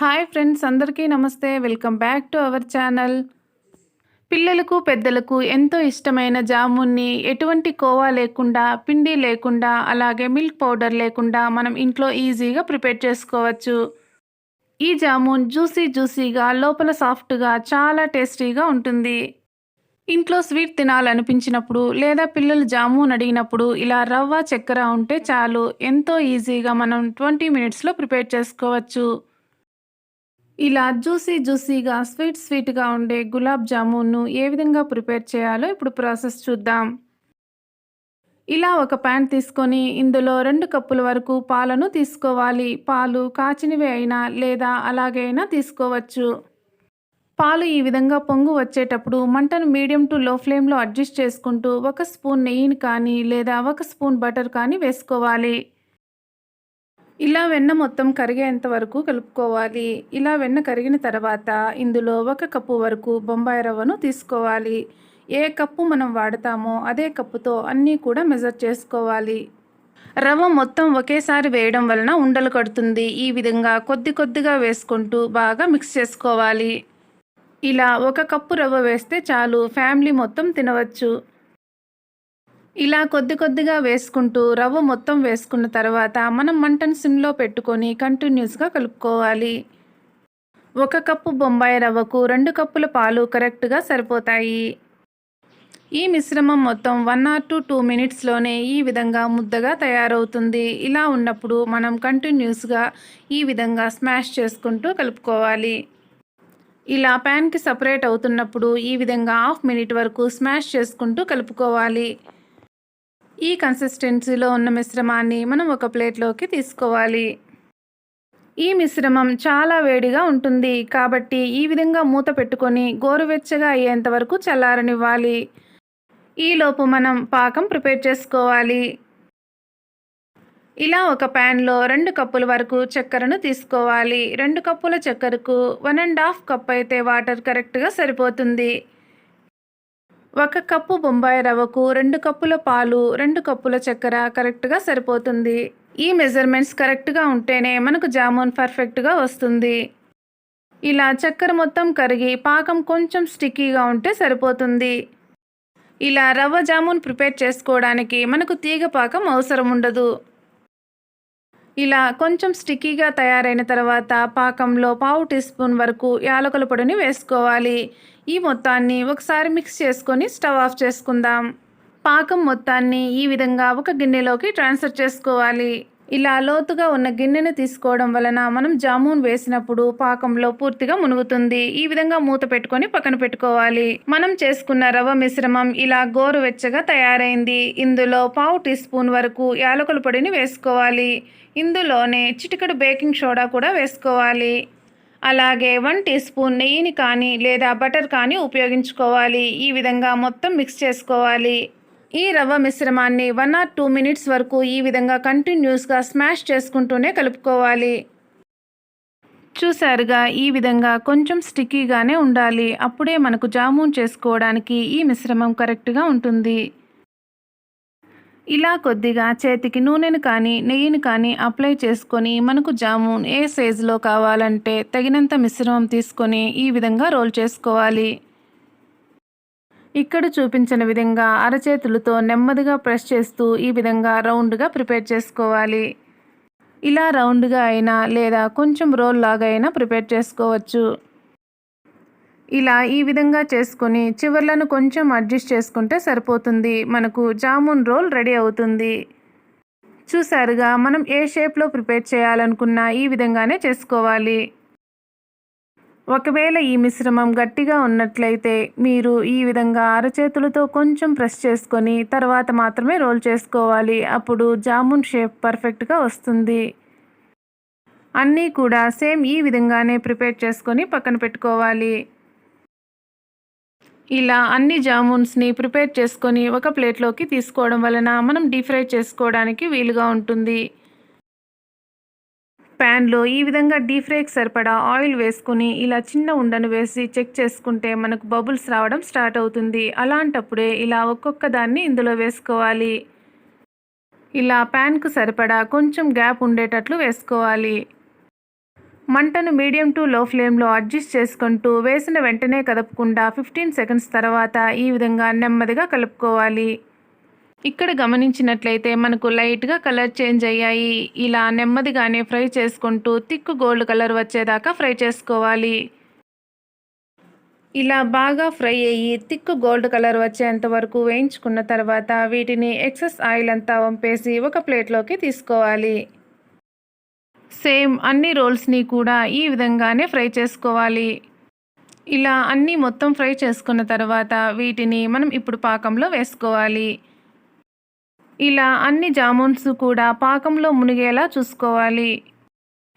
Hi friends అందరికీ నమస్తే. Welcome back to our channel. పిల్లలకు పెద్దలకు ఎంతో ఇష్టమైన జామున్ని ఎటువంటి కోవా లేకుండా పిండి లేకుండా అలాగే మిల్క్ పౌడర్ లేకుండా మనం ఇంట్లో ఈజీగా ప్రిపేర్ చేసుకోవచ్చు. ఈ జామున్ జ్యూసీ జ్యూసీగా లోపల సాఫ్ట్గా చాలా టేస్టీగా ఉంటుంది. ఇంట్లో స్వీట్ తినాలనిపించినప్పుడు లేదా పిల్లలు జామున్ అడిగినప్పుడు ఇలా రవ్వ చక్కెర ఉంటే చాలు. ఎంతో ఈజీగా మనం ట్వంటీ మినిట్స్లో ప్రిపేర్ చేసుకోవచ్చు. ఇలా జ్యూసీ జ్యూసీగా స్వీట్ స్వీట్గా ఉండే గులాబ్ జామున్ను ఏ విధంగా ప్రిపేర్ చేయాలో ఇప్పుడు ప్రాసెస్ చూద్దాం. ఇలా ఒక ప్యాన్ తీసుకొని ఇందులో రెండు కప్పుల వరకు పాలను తీసుకోవాలి. పాలు కాచినవి అయినా లేదా అలాగే అయినా తీసుకోవచ్చు. పాలు ఈ విధంగా పొంగు వచ్చేటప్పుడు మంటను మీడియం టు లో ఫ్లేమ్లో అడ్జస్ట్ చేసుకుంటూ ఒక స్పూన్ నెయ్యిని కానీ లేదా ఒక స్పూన్ బటర్ కానీ వేసుకోవాలి. ఇలా వెన్న మొత్తం కరిగేంత వరకు కలుపుకోవాలి. ఇలా వెన్న కరిగిన తర్వాత ఇందులో ఒక కప్పు వరకు బొంబాయి రవ్వను తీసుకోవాలి. ఏ కప్పు మనం వాడతామో అదే కప్పుతో అన్నీ కూడా మెజర్ చేసుకోవాలి. రవ్వ మొత్తం ఒకేసారి వేయడం వలన ఉండలు కడుతుంది. ఈ విధంగా కొద్ది కొద్దిగా వేసుకుంటూ బాగా మిక్స్ చేసుకోవాలి. ఇలా ఒక కప్పు రవ్వ వేస్తే చాలు. ఫ్యామిలీ మొత్తం తినవచ్చు. ఇలా కొద్ది కొద్దిగా వేసుకుంటూ రవ్వ మొత్తం వేసుకున్న తర్వాత మనం మంటను సిమ్లో పెట్టుకొని కంటిన్యూస్గా కలుపుకోవాలి. ఒక కప్పు బొంబాయి రవ్వకు రెండు కప్పుల పాలు కరెక్ట్గా సరిపోతాయి. ఈ మిశ్రమం మొత్తం వన్ ఆర్ టు టూ మినిట్స్లోనే ఈ విధంగా ముద్దగా తయారవుతుంది. ఇలా ఉన్నప్పుడు మనం కంటిన్యూస్గా ఈ విధంగా స్మాష్ చేసుకుంటూ కలుపుకోవాలి. ఇలా ప్యాన్కి సపరేట్ అవుతున్నప్పుడు ఈ విధంగా హాఫ్ మినిట్ వరకు స్మాష్ చేసుకుంటూ కలుపుకోవాలి. ఈ కన్సిస్టెన్సీలో ఉన్న మిశ్రమాన్ని మనం ఒక ప్లేట్లోకి తీసుకోవాలి. ఈ మిశ్రమం చాలా వేడిగా ఉంటుంది. కాబట్టి ఈ విధంగా మూత పెట్టుకొని గోరువెచ్చగా అయ్యేంత వరకు చల్లారనివ్వాలి. ఈలోపు మనం పాకం ప్రిపేర్ చేసుకోవాలి. ఇలా ఒక ప్యాన్లో రెండు కప్పుల వరకు చక్కెరను తీసుకోవాలి. రెండు కప్పుల చక్కెరకు వన్ అండ్ హాఫ్ కప్ అయితే వాటర్ కరెక్ట్గా సరిపోతుంది. ఒక కప్పు బొంబాయి రవ్వకు రెండు కప్పుల పాలు రెండు కప్పుల చక్కెర కరెక్ట్గా సరిపోతుంది. ఈ మెజర్మెంట్స్ కరెక్ట్గా ఉంటేనే మనకు జామున్ పర్ఫెక్ట్గా వస్తుంది. ఇలా చక్కెర మొత్తం కరిగి పాకం కొంచెం స్టిక్కీగా ఉంటే సరిపోతుంది. ఇలా రవ్వ జామున్ ప్రిపేర్ చేసుకోవడానికి మనకు తీగ పాకం అవసరం ఉండదు. ఇలా కొంచెం స్టిక్కీగా తయారైన తర్వాత పాకంలో పావు టీ స్పూన్ వరకు యాలకుల పొడిని వేసుకోవాలి. ఈ మొత్తాన్ని ఒకసారి మిక్స్ చేసుకొని స్టవ్ ఆఫ్ చేసుకుందాం. పాకం మొత్తాన్ని ఈ విధంగా ఒక గిన్నెలోకి ట్రాన్స్ఫర్ చేసుకోవాలి. ఇలా లోతుగా ఉన్న గిన్నెను తీసుకోవడం వలన మనం జామున్ వేసినప్పుడు పాకంలో పూర్తిగా మునుగుతుంది. ఈ విధంగా మూత పెట్టుకొని పక్కన పెట్టుకోవాలి. మనం చేసుకున్న రవ్వ మిశ్రమం ఇలా గోరువెచ్చగా తయారైంది. ఇందులో పావు టీ స్పూన్ వరకు యాలకుల పొడిని వేసుకోవాలి. ఇందులోనే చిటికడు బేకింగ్ సోడా కూడా వేసుకోవాలి. అలాగే వన్ టీ స్పూన్ నెయ్యిని కానీ లేదా బటర్ కానీ ఉపయోగించుకోవాలి. ఈ విధంగా మొత్తం మిక్స్ చేసుకోవాలి. ఈ రవ్వ మిశ్రమాన్ని వన్ ఆర్ టూ మినిట్స్ వరకు ఈ విధంగా కంటిన్యూస్గా స్మాష్ చేసుకుంటూనే కలుపుకోవాలి. చూసారుగా ఈ విధంగా కొంచెం స్టిక్కీగానే ఉండాలి. అప్పుడే మనకు జామూన్ చేసుకోవడానికి ఈ మిశ్రమం కరెక్ట్గా ఉంటుంది. ఇలా కొద్దిగా చేతికి నూనెను కానీ నెయ్యిని కానీ అప్లై చేసుకొని మనకు జామూన్ ఏ సైజులో కావాలంటే తగినంత మిశ్రమం తీసుకొని ఈ విధంగా రోల్ చేసుకోవాలి. ఇక్కడ చూపించిన విధంగా అరచేతులతో నెమ్మదిగా ప్రెస్ చేస్తూ ఈ విధంగా రౌండ్గా ప్రిపేర్ చేసుకోవాలి. ఇలా రౌండ్గా అయినా లేదా కొంచెం రోల్ లాగా అయినా ప్రిపేర్ చేసుకోవచ్చు. ఇలా ఈ విధంగా చేసుకొని చివర్లను కొంచెం అడ్జస్ట్ చేసుకుంటే సరిపోతుంది. మనకు జామున్ రోల్ రెడీ అవుతుంది. చూసారుగా మనం ఏ షేప్లో ప్రిపేర్ చేయాలనుకున్నా ఈ విధంగానే చేసుకోవాలి. ఒకవేళ ఈ మిశ్రమం గట్టిగా ఉన్నట్లయితే మీరు ఈ విధంగా అరచేతులతో కొంచెం ప్రెస్ చేసుకొని తర్వాత మాత్రమే రోల్ చేసుకోవాలి. అప్పుడు జామున్ షేప్ పర్ఫెక్ట్గా వస్తుంది. అన్నీ కూడా సేమ్ ఈ విధంగానే ప్రిపేర్ చేసుకొని పక్కన పెట్టుకోవాలి. ఇలా అన్ని జామున్స్ని ప్రిపేర్ చేసుకొని ఒక ప్లేట్లోకి తీసుకోవడం వలన మనం డీప్ ఫ్రై చేసుకోవడానికి వీలుగా ఉంటుంది. ప్యాన్లో ఈ విధంగా డీప్ ఫ్రైకి సరిపడా ఆయిల్ వేసుకుని ఇలా చిన్న ఉండను వేసి చెక్ చేసుకుంటే మనకు బబుల్స్ రావడం స్టార్ట్ అవుతుంది. అలాంటప్పుడే ఇలా ఒక్కొక్క దాన్ని ఇందులో వేసుకోవాలి. ఇలా ప్యాన్కు సరిపడా కొంచెం గ్యాప్ ఉండేటట్లు వేసుకోవాలి. మంటను మీడియం టు లో ఫ్లేమ్లో అడ్జస్ట్ చేసుకుంటూ వేసిన వెంటనే కదపకుండా ఫిఫ్టీన్ సెకండ్స్ తర్వాత ఈ విధంగా నెమ్మదిగా కలుపుకోవాలి. ఇక్కడ గమనించినట్లయితే మనకు లైట్గా కలర్ చేంజ్ అయ్యాయి. ఇలా నెమ్మదిగానే ఫ్రై చేసుకుంటూ తిక్కు గోల్డ్ కలర్ వచ్చేదాకా ఫ్రై చేసుకోవాలి. ఇలా బాగా ఫ్రై అయ్యి తిక్కు గోల్డ్ కలర్ వచ్చేంత వరకు వేయించుకున్న తర్వాత వీటిని ఎక్సెస్ ఆయిల్ అంతా వంపేసి ఒక ప్లేట్లోకి తీసుకోవాలి. సేమ్ అన్ని రోల్స్ని కూడా ఈ విధంగానే ఫ్రై చేసుకోవాలి. ఇలా అన్నీ మొత్తం ఫ్రై చేసుకున్న తర్వాత వీటిని మనం ఇప్పుడు పాకంలో వేసుకోవాలి. ఇలా అన్ని జామున్స్ కూడా పాకంలో మునిగేలా చూసుకోవాలి.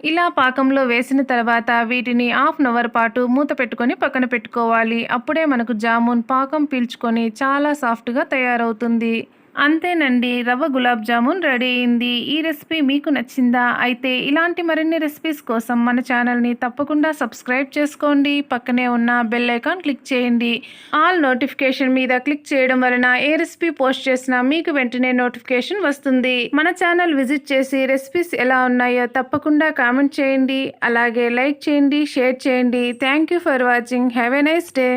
ఇలా పాకంలో వేసిన తర్వాత వీటిని హాఫ్ అన్ అవర్ పాటు మూత పెట్టుకొని పక్కన పెట్టుకోవాలి. అప్పుడే మనకు జామున్ పాకం పీల్చుకొని చాలా సాఫ్ట్గా తయారవుతుంది. అంతేనండి రవ్వ గులాబ్ జామున్ రెడీ అయింది. ఈ రెసిపీ మీకు నచ్చిందా? అయితే ఇలాంటి మరిన్ని రెసిపీస్ కోసం మన ఛానల్ని తప్పకుండా సబ్స్క్రైబ్ చేసుకోండి. పక్కనే ఉన్న బెల్ ఐకాన్ క్లిక్ చేయండి. ఆల్ నోటిఫికేషన్ మీద క్లిక్ చేయడం వలన ఏ రెసిపీ పోస్ట్ చేసినా మీకు వెంటనే నోటిఫికేషన్ వస్తుంది. మన ఛానల్ విజిట్ చేసి రెసిపీస్ ఎలా ఉన్నాయో తప్పకుండా కామెంట్ చేయండి. అలాగే లైక్ చేయండి షేర్ చేయండి. Thank you for watching. Have a nice day.